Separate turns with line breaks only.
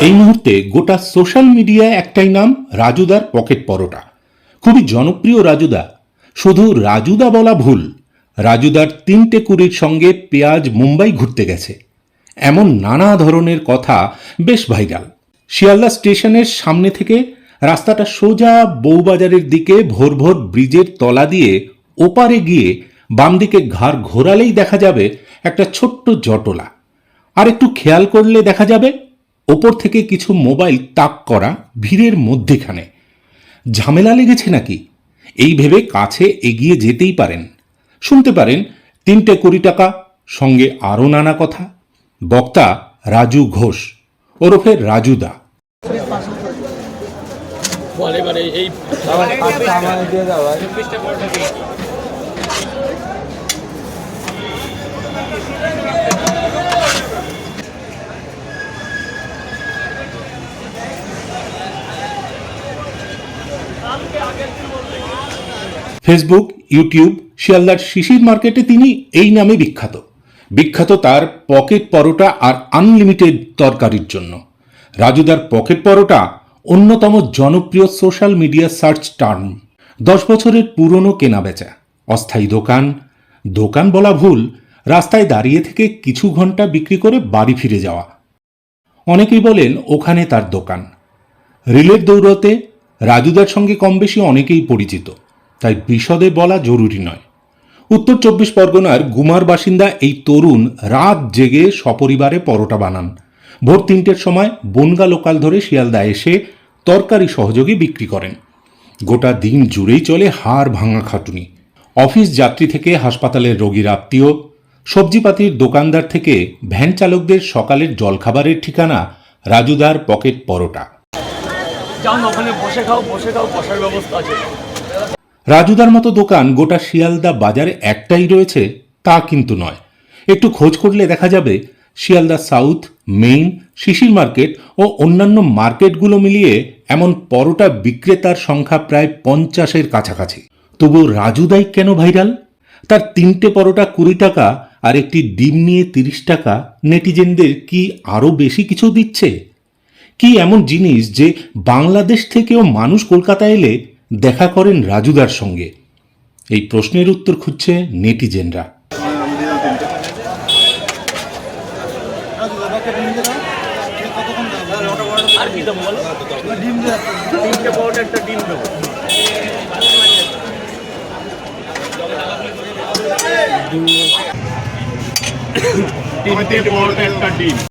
এই মুহূর্তে গোটা সোশ্যাল মিডিয়ায় একটাই নাম, রাজুদার পকেট পরোটা। খুবই জনপ্রিয় রাজুদা। শুধু রাজুদা বলা ভুল, রাজুদার তিনটে কুড়ির সঙ্গে পেঁয়াজ মুম্বাই ঘুরতে গেছে। এমন নানা ধরনের কথা বেশ ভাইরাল। শিয়ালদা স্টেশনের সামনে থেকে রাস্তাটা সোজা বউবাজারের দিকে ভোর ভোর ব্রিজের তলা দিয়ে ওপারে গিয়ে বাম দিকে ঘাড় ঘোরালেই দেখা যাবে একটা ছোট্ট জটলা। আর একটু খেয়াল করলে দেখা যাবে ওপর থেকে কিছু মোবাইল তাক করা ভিড়ের মধ্যেখানে ঝামেলা লেগেছে নাকি এই ভেবে কাছে এগিয়ে যেতেই পারেন শুনতে পারেন তিনটে কোটি টাকা সঙ্গে আরও নানা কথা বক্তা রাজু ঘোষ ওরফে রাজুদা
এই
ফেসবুক ইউটিউব শিয়ালদার শিশির মার্কেটে তিনি এই নামে বিখ্যাত। বিখ্যাত তার পকেট পরোটা আর আনলিমিটেড তরকারির জন্য। রাজুদার পকেট পরোটা অন্যতম জনপ্রিয় সোশ্যাল মিডিয়া সার্চ টার্ম। দশ বছরের পুরনো কেনাবেচা, অস্থায়ী দোকান দোকান বলা ভুল, রাস্তায় দাঁড়িয়ে থেকে কিছু ঘণ্টা বিক্রি করে বাড়ি ফিরে যাওয়া। অনেকেই বলেন ওখানে তার দোকান। রিলের দৌড়তে রাজুদার সঙ্গে কম বেশি অনেকেই পরিচিত। তাই বিশদে বলা জরুরি নয়। উত্তর চব্বিশ পরগনার গুমার বাসিন্দা এই তরুণ রাত জেগে সপরিবারে পরোটা বানান। ভোর তিনটের সময় বনগা লোকাল ধরে শিয়ালদা এসে তরকারি সহযোগে বিক্রি করেন। গোটা দিন জুড়েই চলে হাড় ভাঙা খাটুনি। অফিস যাত্রী থেকে হাসপাতালের রোগীর আত্মীয়, সবজিপাতির দোকানদার থেকে ভ্যান চালকদের সকালের জলখাবারের ঠিকানা, রাজুদার পকেট পরোটা।
ওখানে বসে খাও বসে খাও, বসার ব্যবস্থা আছে।
রাজুদার মতো দোকান গোটা শিয়ালদা বাজারে একটাই রয়েছে, তা কিন্তু নয়। একটু খোঁজ করলে দেখা যাবে, Sealdah south, main, Sisir market ও অন্যান্য মার্কেটগুলো মিলিয়ে এমন পরোটা বিক্রেতার সংখ্যা প্রায় পঞ্চাশের কাছাকাছি। তবু রাজুদাই কেন ভাইরাল? তার তিনটে পরোটা কুড়ি টাকা আর একটি ডিম নিয়ে তিরিশ টাকা, নেটিজেনদের কি আরও বেশি কিছু দিচ্ছে? কি এমন জিনিস যে বাংলাদেশ থেকেও মানুষ কলকাতা এলে দেখা করেন রাজুদার সঙ্গে। এই প্রশ্নের উত্তর খুঁজছে নেটিজেনরা।
আর কি দেবো বলো? তিনটে পরোটা একটা ডিম দেবো। তিনটে পরোটা একটা ডিম।